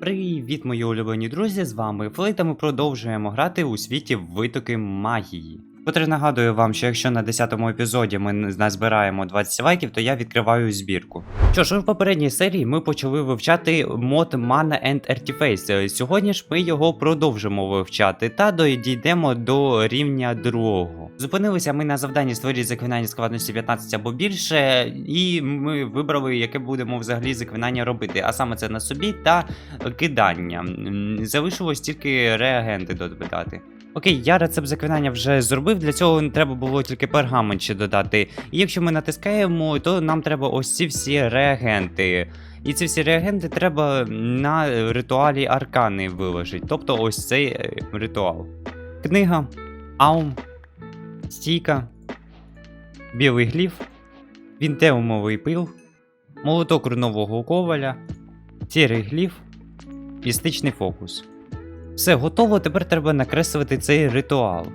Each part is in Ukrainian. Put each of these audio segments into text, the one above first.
Привіт, мої улюблені друзі! З вами Флейта. Ми продовжуємо грати у світі витоки магії. Котре нагадую вам, що якщо на 10-му епізоді ми назбираємо 20 лайків, то я відкриваю збірку. Що ж, у попередній серії ми почали вивчати мод Mana and Artiface. Сьогодні ж ми його продовжимо вивчати та дійдемо до рівня другого. Зупинилися ми на завданні створіть заклинання складності 15 або більше, і ми вибрали, яке будемо взагалі заклинання робити, а саме це на собі та кидання. Залишилось тільки реагенти додати. Окей, я рецепт заклинання вже зробив. Для цього треба було тільки пергамент ще додати. І якщо ми натискаємо, то нам треба ось ці всі реагенти. І ці всі реагенти треба на ритуалі аркани виложити. Тобто ось цей е, ритуал. Книга, аум, стійка, білий гліф, вінтеумовий пил, молоток рунового коваля, сірий гліф, містичний фокус. Все готово, тепер треба накреслити цей ритуал.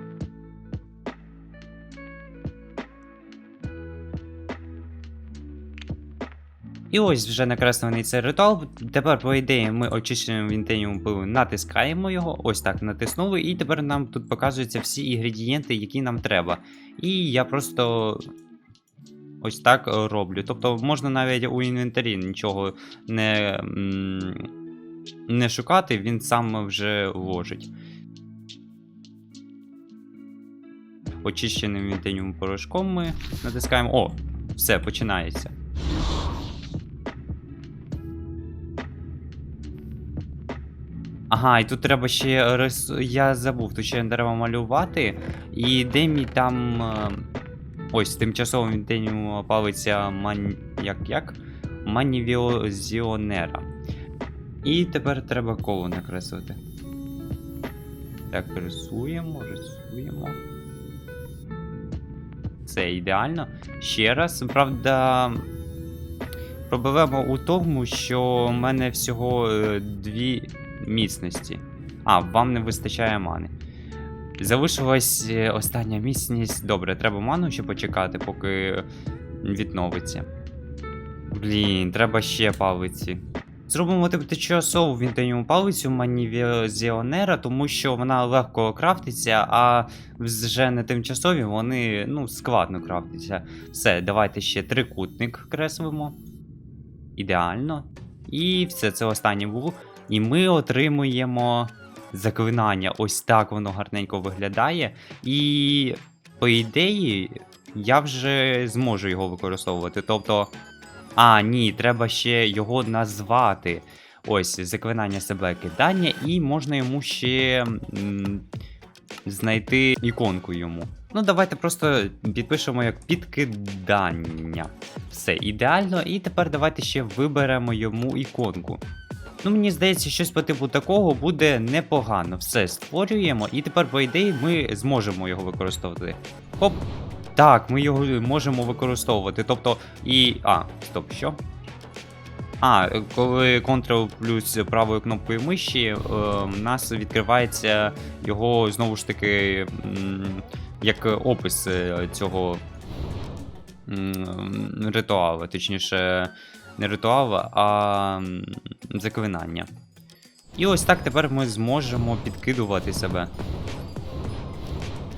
І ось вже накреслений цей ритуал. Тепер, по ідеї, ми очищеним вінтеніум пилу натискаємо його. Ось так натиснули, і тепер нам тут показуються всі інгредієнти, які нам треба. І я просто ось так роблю. Тобто можна навіть у інвентарі нічого не, не шукати, він сам вже вложить. Очищеним вінтеніум порошком ми натискаємо. О, все, починається. Ага, і тут треба ще рис... Я забув, тут ще треба малювати. І де мій там. е, Ось, тимчасово вінтеніум палиця ман... як як? Манівіозіонера. І тепер треба коло накреслити. Так, рисуємо, рисуємо. Це ідеально. Ще раз, правда. Проблема у тому, що в мене всього е, дві міцності. А, вам не вистачає мани. Залишилась е, остання міцність. Добре, треба ману ще почекати, поки відновиться. Блін, треба ще палиці. Зробимо тимчасову вінтеніву палицю манівізіонера, тому що вона легко крафтиться, а вже не тимчасові вони ну, складно крафтяться. Все, давайте ще трикутник креслимо. Ідеально. І все, це останнє було. І ми отримуємо заклинання. Ось так воно гарненько виглядає. І, по ідеї, я вже зможу його використовувати. Тобто. А, ні, треба ще його назвати. Ось, заклинання себе кидання, і можна йому ще м, знайти іконку йому. Ну, давайте просто підпишемо як підкидання. Все ідеально. І тепер давайте ще виберемо йому іконку. Ну, мені здається, щось по типу такого буде непогано. Все створюємо, і тепер, по ідеї, ми зможемо його використовувати. Хоп. Так, ми його можемо використовувати. Тобто, і. А, стоп, що? А, коли Ctrl плюс правою кнопкою миші, е, в нас відкривається його знову ж таки як опис е, цього м, ритуалу, точніше, не ритуалу, а заклинання. І ось так тепер ми зможемо підкидувати себе.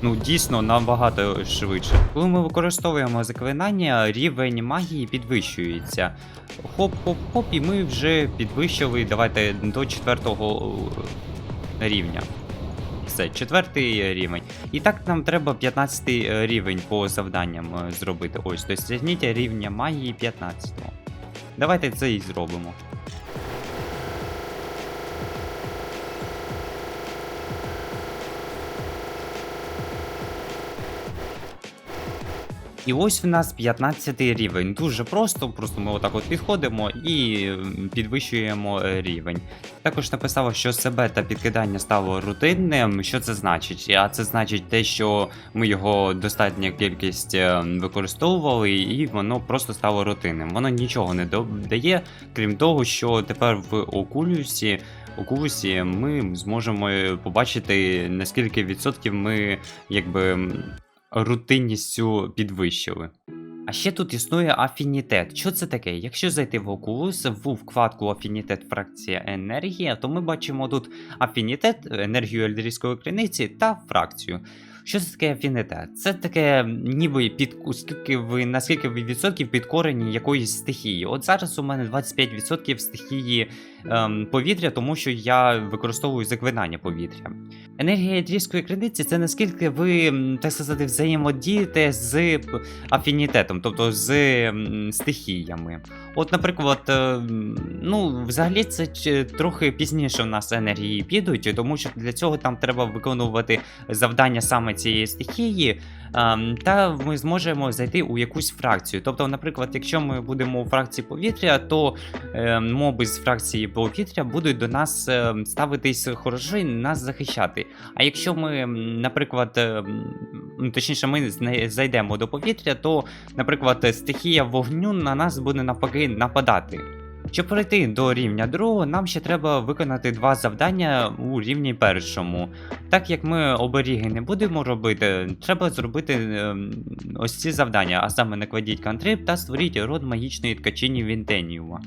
Ну, дійсно, набагато швидше. Коли ми використовуємо заклинання, рівень магії підвищується. Хоп-хоп-хоп, і ми вже підвищили. Давайте до четвертого е, рівня. Все, четвертий рівень. І так нам треба 15 рівень по завданням е, зробити. Ось, тобто досягніть рівня магії 15. Давайте це і зробимо. І ось в нас 15 рівень. Дуже просто, просто ми отак от підходимо і підвищуємо е, рівень. Також написало, що себе та підкидання стало рутинним. Що це значить? А це значить те, що ми його достатня кількість е, використовували, і воно просто стало рутинним. Воно нічого не дає, крім того, що тепер в окулюсі. У ми зможемо е, побачити, наскільки відсотків ми якби рутинністю підвищили. А ще тут існує афінітет. Що це таке? Якщо зайти в Oculus в вкладку Афінітет фракція енергія, то ми бачимо тут афінітет, енергію ельдерійської криниці та фракцію. Що це таке афінітет? Це таке, ніби під скільки ви наскільки ви відсотків підкорені якоїсь стихії. От зараз у мене 25% стихії ем, повітря, тому що я використовую заклинання повітря. Енергія ельдерійської криниці це наскільки ви, так сказати, взаємодієте з афінітетом, тобто з стихіями. От, наприклад, е, ну, взагалі це трохи пізніше в нас енергії підуть, тому що для цього там треба виконувати завдання саме цієї стихії, ем, та ми зможемо зайти у якусь фракцію. Тобто, наприклад, якщо ми будемо у фракції повітря, то е, моби з фракції повітря будуть до нас е, ставитись хорошо і нас захищати. А якщо ми, наприклад, е, ну, точніше, ми зайдемо до повітря, то, наприклад, стихія вогню на нас буде навпаки нападати. Щоб перейти до рівня другого, нам ще треба виконати два завдання у рівні першому. Так як ми оберіги не будемо робити, треба зробити ем, ось ці завдання, а саме накладіть кантрип та створіть род магічної ткачині Вінтеніума.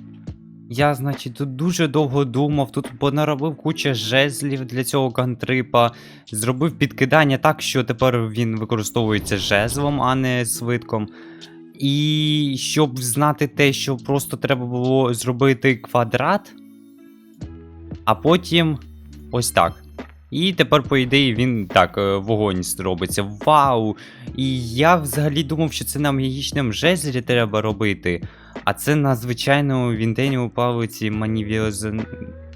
Я, значить, тут дуже довго думав, тут понаробив куча жезлів для цього кантрипа, зробив підкидання так, що тепер він використовується жезлом, а не свитком. І щоб знати те, що просто треба було зробити квадрат, а потім ось так. І тепер, по ідеї, він так, е, вогонь зробиться. Вау! І я взагалі думав, що це на магічному жезлі треба робити. А це на звичайному вінтені палиці манівізон...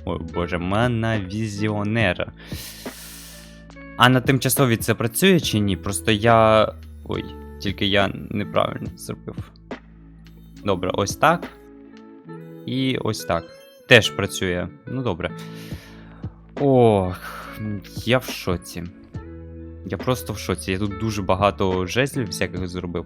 Ой, боже, манавізіонера. А на тимчасові це працює чи ні? Просто я. Ой, тільки я неправильно зробив. Добре, ось так. І ось так. Теж працює. Ну добре. Ох, я в шоці. Я просто в шоці. Я тут дуже багато жезлів всяких зробив.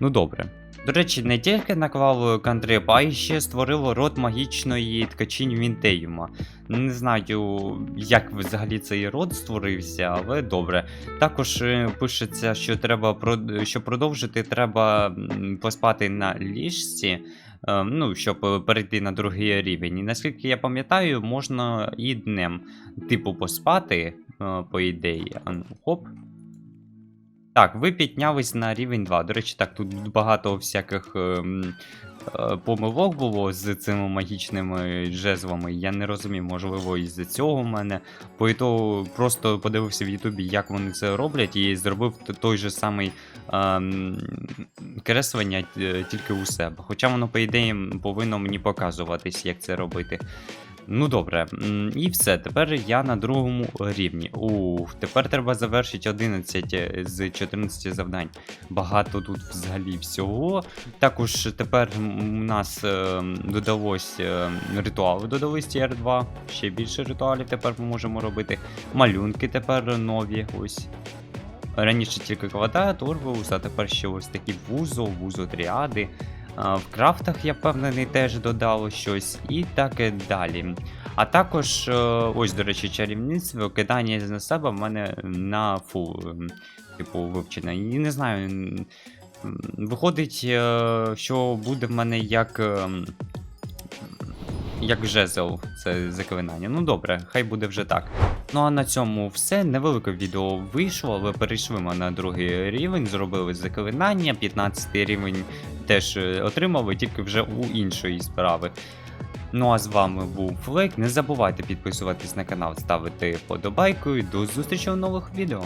Ну добре. До речі, не тільки наклав кантрип, а й ще створило род магічної ткачінь Вінтеюма. Не знаю, як взагалі цей род створився, але добре. Також е, пишеться, що треба щоб продовжити, треба поспати на ліжці. Е, Ну, щоб е, перейти на другий рівень. І наскільки я пам'ятаю, можна і днем, типу, поспати, е, по ідеї. Ну, Хоп. Так, ви піднялись на рівень 2. До речі, так, тут багато всяких ем, е, помилок було з цими магічними жезлами. Я не розумів, можливо, із-за цього в мене. По просто подивився в Ютубі, як вони це роблять, і зробив той же самий ем, креслення е, тільки у себе. Хоча воно, по ідеї, повинно мені показуватись, як це робити. Ну добре, і все. Тепер я на другому рівні. Ух, тепер треба завершити 11 з 14 завдань. Багато тут взагалі всього. Також тепер у нас е, додалось е, ритуали, додались тір 2 Ще більше ритуалів тепер ми можемо робити. Малюнки тепер нові. Ось. Раніше тільки квадрат, Орвеус, а тепер ще ось такі вузо, вузо тріади. В крафтах, я впевнений, теж додало щось, і так і далі. А також, е, ось, до речі, чарівництво, кидання на себе в мене на фул, ем, типу, вивчено. І не знаю. Виходить, е, що буде в мене як. Як жезл, це заклинання. Ну добре, хай буде вже так. Ну а на цьому все. Невелике відео вийшло, але перейшли ми на другий рівень, зробили заклинання, 15 рівень теж е, отримали, тільки вже у іншої справи. Ну а з вами був Флейк. Не забувайте підписуватись на канал, ставити подобайку і до зустрічі у нових відео.